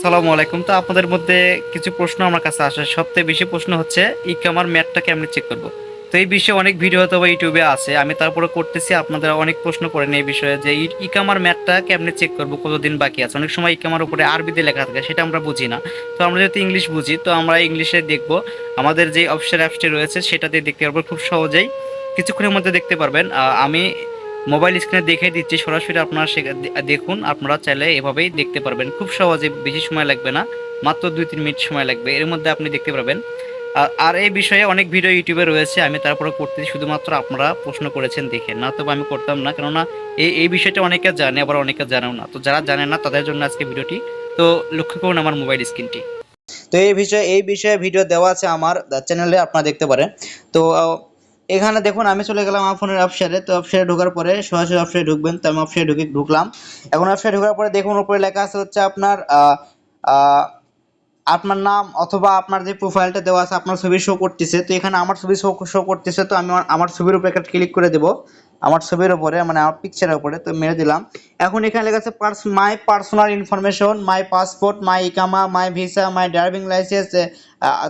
আসসালামু আলাইকুম। তো আপনাদের মধ্যে কিছু প্রশ্ন আমার কাছে আসে। সবথেকে বেশি প্রশ্ন হচ্ছে ই কামার ম্যাটটা কেমনি চেক করব? তো এই বিষয়ে অনেক ভিডিও হয়তো ইউটিউবে আছে। আমি তারপরে করতেছি, আপনাদের অনেক প্রশ্ন করেন এই বিষয়ে যে, ই- কামার ম্যাটটা কেমনি চেক করব? কতদিন বাকি আছে? অনেক সময় ই কামার উপরে আরবিতে লেখা থাকে, সেটা আমরা বুঝি না। তো আমরা যেহেতু ইংলিশ বুঝি, তো আমরা ইংলিশে দেখব। আমাদের যে অফিসিয়াল অ্যাপসটি রয়েছে, সেটাতে দেখতে পারব। খুব সহজেই কিছুক্ষণের মধ্যে দেখতে পারবেন। আমি মোবাইল স্ক্রিনে দেখে দিচ্ছি, সরাসরি আপনারা দেখুন, আপনারা চাইলে এভাবেই দেখতে পারবেন। খুব সহজে বেশি সময় লাগবে না, মাত্র দুই তিন মিনিট সময় লাগবে, এর মধ্যে আপনি দেখতে পারবেন। আর- এই বিষয়ে অনেক ভিডিও ইউটিউবে রয়েছে, আমি তারপরে করতেছি, শুধুমাত্র আপনারা প্রশ্ন করেছেন দেখে। না তবে আমি করতাম না, কেননা এই এই বিষয়টা অনেকে জানে, আবার অনেকে জানেও না। তো যারা জানে না, তাদের জন্য আজকে ভিডিওটি। তো লক্ষ্য করুন আমার মোবাইল স্ক্রিনটি। তো এই বিষয়ে এই বিষয়ে ভিডিও দেওয়া আছে আমার চ্যানেলে আপনারা দেখতে পারেন। তো এখানে দেখুন, আমি চলে গেলাম আমার ফোনের অপশানে তো অপশানে ঢোকার পরে সরাসরি অপশানে ঢুকবেন, তো আমি অপশানে ঢুকে ঢুকলাম। এখন অপশানে ঢোকার পরে দেখুন, উপরে লেখা আছে হচ্ছে আপনার আপনার নাম অথবা আপনার যে প্রোফাইলটা দেওয়া আছে, আপনার ছবি শো করতেছে। তো এখানে আমার ছবি শো শো করতেছে, তো আমি আমার ছবির উপরে একটা ক্লিক করে দেব। আমার ছবির উপরে মানে আমার পিকচারের উপরে, তো মেরে দিলাম। এখন এখানে লেখা আছে purse my personal information my passport my ইকামা my visa my driving licence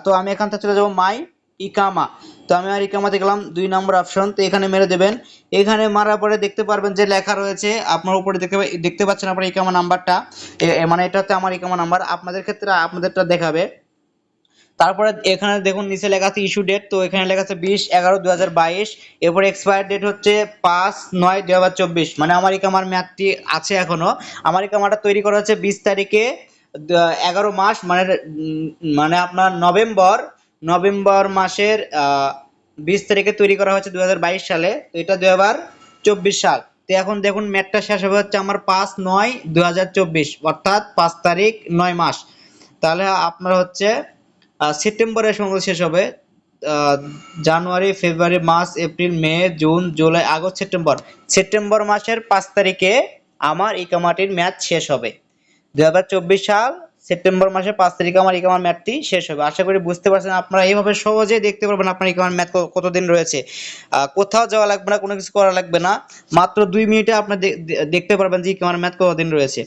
তো আমি এখান থেকে চলে যাব মাই ইকামা। তো আমি আর ইকামাতে গেলাম, দুই নম্বর অপশন তো এখানে মেরে দেবেন। এখানে মারার পরে দেখতে পারবেন যে লেখা রয়েছে, আপনার উপরে দেখতে দেখতে পাচ্ছেন আপনার ইকামা নাম্বারটা। মানে এটা হচ্ছে আমার ইকামা নাম্বার। আপনাদের ক্ষেত্রে আপনাদেরটা দেখাবে। তারপরে এখানে দেখুন, নিচে লেখা আছে ইস্যু ডেট তো এখানে লেখা আছে বিশ এগারো দু হাজার বাইশ। এরপরে এক্সপায়ার ডেট হচ্ছে পাঁচ নয় দু হাজার চব্বিশ। মানে আমার ইকামার মেয়াদটি আছে এখনও আমার ইকামাটা তৈরি করা হচ্ছে বিশ তারিখে এগারো মাস মানে মানে আপনার নভেম্বর নভেম্বর মাসের বিশ তারিখে তৈরি করা হয়েছে দু হাজার বাইশ সালে। তো এটা দু সাল। তো এখন দেখুন ম্যাটটা শেষ হবে হচ্ছে আমার পাঁচ নয় দু অর্থাৎ পাঁচ তারিখ নয় মাস। তাহলে আপনার হচ্ছে সেপ্টেম্বরের সময় শেষ হবে January, February, March, April, May, June, July, August, September. September মাসের পাঁচ তারিখে আমার ইকামাটির ম্যাচ শেষ হবে। দু হাজার চব্বিশ সাল সেপ্টেম্বর মাসের পাঁচ তারিখে আমার ইকামার ম্যাচটি শেষ হবে। আশা করি বুঝতে পারছেন আপনারা এইভাবে সহজেই দেখতে পারবেন আপনার ইকামার ম্যাচ কতদিন রয়েছে। কোথাও যাওয়া লাগবে না, কোনো কিছু করা লাগবে না। মাত্র দুই মিনিটে আপনি দে- দে- দেখতে পারবেন যে ইকামার ম্যাথ কতদিন রয়েছে।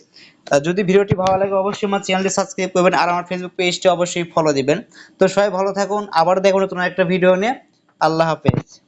যদি ভিডিওটি ভালো লাগে অবশ্যই আমার চ্যানেলটি সাবস্ক্রাইব করবেন আর আমার ফেসবুক পেজটি অবশ্যই ফলো দিবেন। তো সবাই ভালো থাকুন, আবার দেখুন নতুন একটা ভিডিও নিয়ে। আল্লাহ হাফেজ।